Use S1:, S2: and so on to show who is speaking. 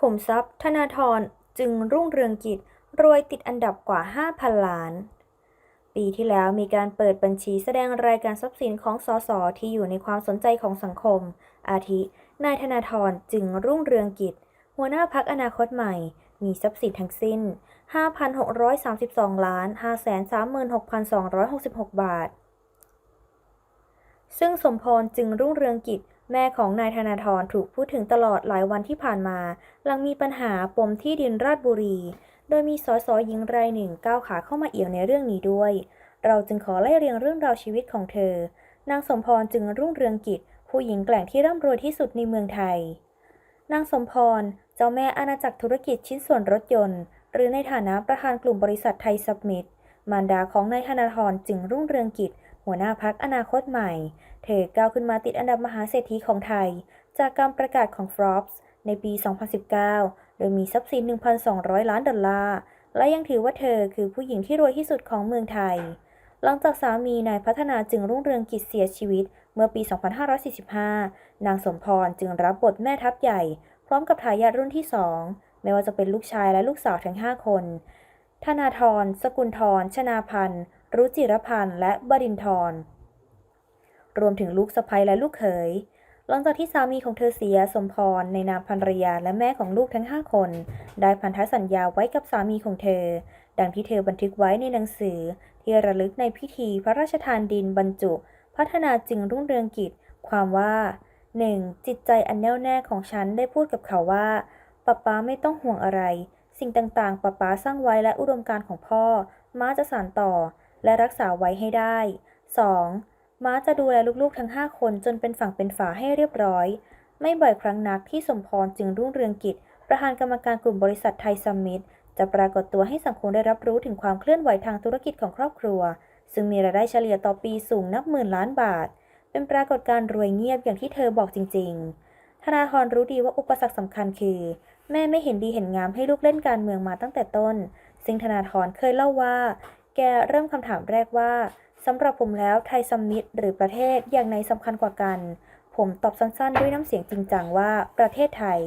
S1: ขุมทรัพย์ ธนาธรจึงรุ่งเรืองกิจรวยติดอันดับกว่า 5,000 ล้าน ปีที่แล้วมีการเปิดบัญชีแสดงรายการทรัพย์สินของสสที่อยู่ในความสนใจของสังคม อาทิ นายธนาธรจึงรุ่งเรืองกิจ หัวหน้าพักอนาคตใหม่ มีทรัพย์สินทั้งสิ้น 5,632 ล้าน 536,266 บาท ซึ่งสมพรจึงรุ่งเรืองกิจ แม่ของนายธนาธรถูกพูดถึงตลอดหลายวันที่ผ่านมา หลังมีปัญหาปมที่ดินราชบุรี โดยมีสสหญิงรายหนึ่งก้าวขาเข้ามาเอี่ยวในเรื่องนี้ด้วย เราจึงขอไล่เรียงเรื่องราวชีวิตของเธอ นางสมพรจึงรุ่งเรืองกิจ ผู้หญิงแกร่งที่ร่ำรวยที่สุดในเมืองไทย นางสมพร เจ้าแม่อาณาจักรธุรกิจชิ้นส่วนรถยนต์ หรือในฐานะประธานกลุ่มบริษัทไทยซับมิตมารดาของนายธนาธรจึงรุ่งเรืองกิจ หัวหน้าพักอนาคตใหม่ เธอก้าวขึ้นมาติดอันดับมหาเศรษฐีของไทย จากการประกาศของ Forbes ในปี 2019 โดยมีทรัพย์สิน 1,200 ล้านดอลลาร์ และยังถือว่าเธอคือผู้หญิงที่รวยที่สุดของเมืองไทย หลังจากสามีนายพัฒนาจึงรุ่งเรืองกิจเสียชีวิต เมื่อปี 2545 นางสมพรจึงรับบทแม่ทัพใหญ่ พร้อมกับทายาทรุ่นที่สองไม่ว่าจะเป็นลูกชายและลูกสาวทั้ง 5 คน ธนาธร สกุลธร ชนาพันธ์ รุจิรพันธ์และบดินทรรวมถึงลูกสะใภ้และลูกเขย หลังจากที่สามีของเธอเสียสมพรในนามภรรยาและแม่ของลูกทั้ง 5 คน ได้พันธสัญญาไว้กับสามีของเธอ ดังที่เธอบันทึกไว้ในหนังสือ ที่ระลึกในพิธีพระราชทานดินบรรจุ พัฒนาจึงรุ่งเรืองกิจ ความว่า 1. จิตใจอันแน่วแน่ของฉันได้พูดกับเขาว่าป๊าป๊าไม่ต้องห่วงอะไร สิ่งต่างๆป๊าป๊าสร้างไว้และอุดมการณ์ของพ่อม้าจะสานต่อ และรักษาไว้ให้ได้ 2. ม้าจะดูแลลูกๆทั้ง 5 คนจนเป็นฝั่งเป็นฝาให้เรียบร้อย ไม่บ่อยครั้งนักที่สมพรจึงรุ่งเรืองกิจ ประธานกรรมการกลุ่มบริษัทไทยซัมมิตจะปรากฏตัวให้สังคมได้รับรู้ถึงความเคลื่อนไหวทางธุรกิจของครอบครัว ซึ่งมีรายได้เฉลี่ยต่อปีสูงนับหมื่นล้านบาท เป็นปรากฏการณ์รวยเงียบอย่างที่เธอบอกจริง ๆ ธนาธรรู้ดีว่าอุปสรรคสำคัญคือ แม่ไม่เห็นดีเห็นงามให้ลูกเล่นการเมืองมาตั้งแต่ต้น ซึ่งธนาธรเคยเล่าว่า แกเริ่มคำถามแรกว่าสำหรับผมแล้วไทยซัมมิตหรือประเทศอย่างไหนสำคัญกว่ากัน ผมตอบสั้นๆ ด้วยน้ำเสียงจริงจังว่าประเทศไทย